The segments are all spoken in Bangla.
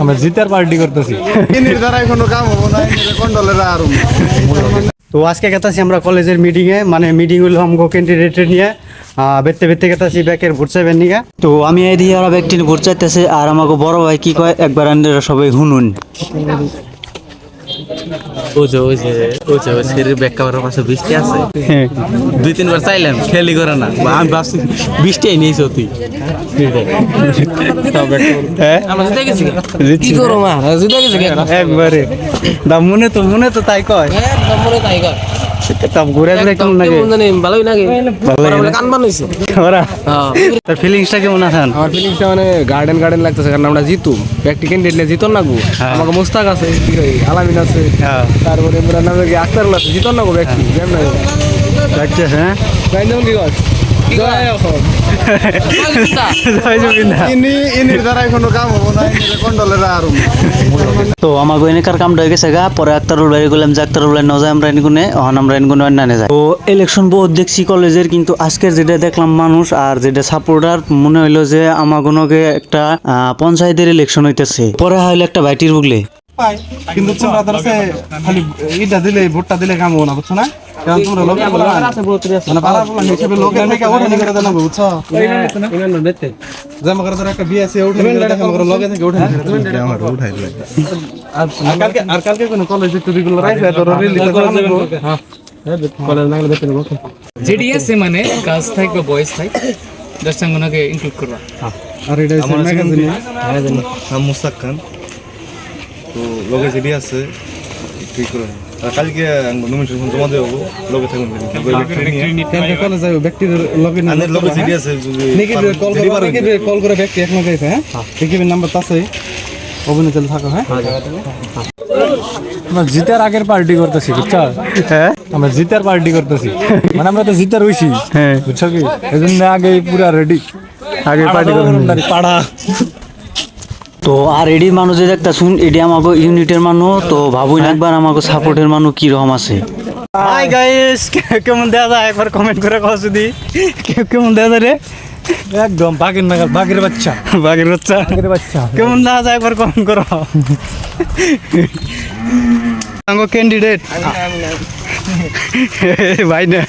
আমরা জিতার পার্টি করতেছি। ইনির দ্বারাই কোনো কাম হব না ইনির কন্ট্রোলের আর তো আজকে গেতাছি আমরা কলেজের মিটিং এ মানে মিটিং হলো আমগো ক্যান্ডিডেটের নিয়ে আহ, বেতে বেতে গেতাছি ব্যাকের ভোট চাইবেন নিয়ে। তো আমি এদিকে ওরা ব্যক্তি ভোট চাইতেছে আর আমাকে বড় ভাই কি কয় একবার আন্ডারা সবাই শুনুন। ওই যে ওই যে ওই যে ওই ব্যাক কাভারের পাশে বৃষ্টি আছে। দুই তিনবার চাইলাম খেলি করে না। আমি ভাবছি বৃষ্টি নিয়েছে তুই হ্যাঁ একবারে। মনে তো মনে তো তাই কয়। মনে তাই কর তা ঘুরে ঘুরে কেমন লাগে? ভালোই লাগে। ভালো? কান বানাইছে ওরা? হ্যাঁ। তার ফিলিংসটা কেমন আছেন আমার ফিলিংসটা মানে গার্ডেন গার্ডেন লাগতেছে কারণ আমরা জিতু। ব্যক্তি ক্যান্ডিডেট জিতন না গো? আমাকে মুস্তাক আছে আলামিন আছে। হ্যাঁ। তারপরে আমরা নামে আক্তারুল আছে জিতন গো ব্যক্তি হ্যাঁ। কি কাম তো আমাকে এনেকার কামটা হয়ে গেছে গা, পরে আক্তারুল ভাই গেলাম যে আক্তারুল ভাই নজায় আমরা এনগুনে অহন আমরা এনগুনে অন্যান্য যায়। তো ইলেকশন বহুত দেখছি কলেজের, কিন্তু আজকের যেটা দেখলাম মানুষ আর যেটা সাপোর্টার মনে হইল যে আমাগনকে একটা পঞ্চায়েতের ইলেকশন হইতেছে। পরে হইল একটা ভাইটির বুগলে। কিন্তু তোমরা আছে খালি ইটা দিলে ভোটটা দিলে কাম হবে না বুঝছ না? কারণ তোমরা লোক মানে পাড়া পোলা হিসেবে লোকের থেকে ওঠে করে দেন বুঝছ? জামা করে ধর একটা বিয়ে আছে উঠে দেখা করে লগে থেকে উঠে আমার উঠাই দিলে আর কালকে আর কালকে কোন কলেজ একটু রেগুলার আইছে তোর রিলিজ জেডিএস এ মানে গার্লস থাক বা বয়েজ থাক দশটাঙ্গনাকে ইনক্লুড করবা। আর এটা ম্যাগাজিনে নাম খান তো লগে যেটি আছে ঠিক করে আর কালকে নমিনেশন জমা দেবো লগে থাকুন কালকে কলেজ যাইব ব্যক্তির লগে না লগে যেটি আছে কল করে নিকি কল করে ব্যক্তি এখন যাইছে হ্যাঁ? নিকি নাম্বার তো আছে অভিনয় চল থাকো হ্যাঁ? আমরা জিতার আগের পার্টি করতেছি বুঝছ? হ্যাঁ। আমরা জিতার পার্টি করতেছি। মানে আমরা তো জিতার হইছি হ্যাঁ। বুঝছ কি? এই জন্য আগে পুরা রেডি আগে পার্টি করতে পাড়া। তো আর এডি মানুষ যে দেখতা শুন এডি আমাকে ইউনিটের মানুষ তো ভাবুন একবার আমাকে সাপোর্টের মানুষ কি রকম আছে হাই গাইস কেমন দেখা যায়? একবার কমেন্ট করে কও যদি। কেমন দেখা যায় রে? একদম বাঘের নাগাল বাঘের বাচ্চা। বাঘের বাচ্চা। বাঘের বাচ্চা। কেমন দেখা যায় একবার কমেন্ট করো। আঙ্গো ক্যান্ডিডেট ভাই না।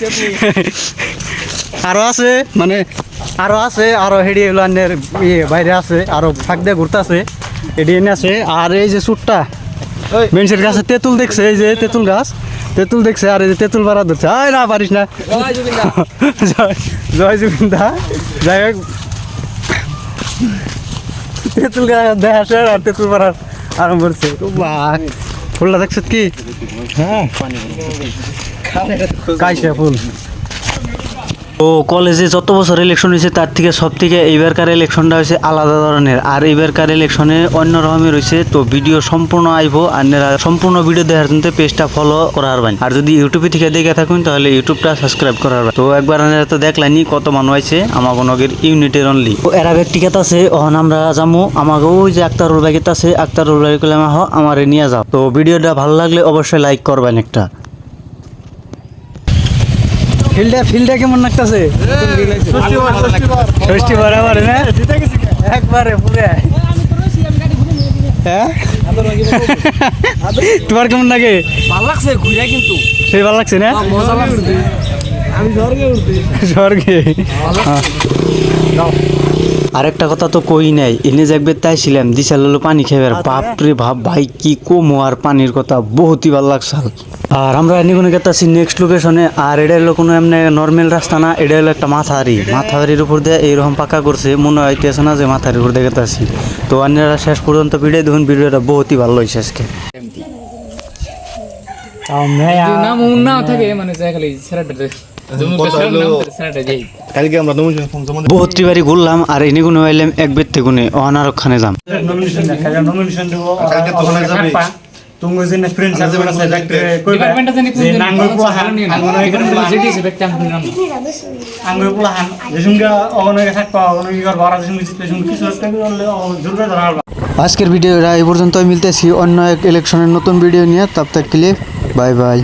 আরও আছে? মানে আরও আছে আরও হেডি এগুলো আনের ইয়ে বাইরে আছে আরও ফাঁক দিয়ে ঘুরতে আছে এডি এনে আছে। আর এই যে সুটটা মেনসের গাছে তেঁতুল দেখছে এই যে তেঁতুল গাছ তেঁতুল দেখছে আর এই যে তেঁতুল পাড়া ধরছে। আয় না পারিস না। জয় জয় জুবিন্দা। যাই হোক তেঁতুল গাছ দেখা আসে আর তেঁতুল পাড়ার আরম্ভ করছে ফুলটা দেখছ কি? হ্যাঁ। কাইসা ফুল। তো কলেজে যত বছর ইলেকশন হয়েছে, তার থেকে সব থেকে এইবারকার ইলেকশনটা হয়েছে আলাদা ধরনের। আর এইবারকার ইলেকশনে অন্য রকমের রয়েছে। তো ভিডিও সম্পূর্ণ আইব। আপনারা সম্পূর্ণ ভিডিও দেখার জন্য পেজটা ফলো করার বাইন আর যদি ইউটিউবে থেকে দেখে থাকুন, তাহলে ইউটিউবটা সাবস্ক্রাইব করার। তো একবার আপনারা তো দেখলেনি কত মানুষ আছে আমার গণকের ইউনিটের অনলি তো এরা ব্যক্তিগত আছে অহন আমরা যাব আমাকে ওই যে আক্তারুল বাইকেত আছে আক্তারুল বাইক আমারে নিয়ে যাও। তো ভিডিওটা ভালো লাগলে অবশ্যই লাইক করবেন একটা। ফিল্ডে ফিল্ডে কেমন লাগতেছে? ষষ্ঠী বরাবর না? একবারে পুরে। হ্যাঁ? তোমার কেমন লাগে? ভালো লাগছে ঘুরে কিন্তু। সেই ভালো লাগছে না? মজা লাগছে। আমি স্বর্গে উঠতে স্বর্গে আরেকটা কথা তো কই নাই এনে যাকবে তাই ছিলাম দিশাল হলো পানি খাইবার। বাপরে ভাব ভাই কি কমো আর পানির কথা বহুতই ভালো লাগছাল আর আমরা এনে কোনো গেতাছি নেক্সট লোকেশনে আর এটা হলো কোনো এমনি নর্মাল রাস্তা না এটা হলো একটা মাথাহারি। মাথাহারির উপর দিয়ে এইরকম পাকা করছে মনে হইতেছে না যে মাথাহারির উপর দিয়ে গেতাছি তো অন্যরা শেষ পর্যন্ত ভিডিও দেখুন ভিডিওটা বহুতই ভালো হয়েছে আজকে। থাকে মানে বাড়ি ঘুরলাম আর এনে আইলাম এক বেতে গুনে অনারক্ষণে যাম। তুমি যে ফ্রেন্ড কোন দিন এখানে জেডিএস এ ব্যক্তি আমি নাম আঙ্গুর পোলা হান। যে সঙ্গে অগনকে থাকবা অগনকে ঘর যে সঙ্গে জিতলে সঙ্গে কিছু একটা করলে জরুরি ধরা আজকের ভিডিওটা এই পর্যন্ত মিলতেছি অন্য এক ইলেকশনের নতুন ভিডিও নিয়ে। তাপ তাক ক্লিপ বাই বাই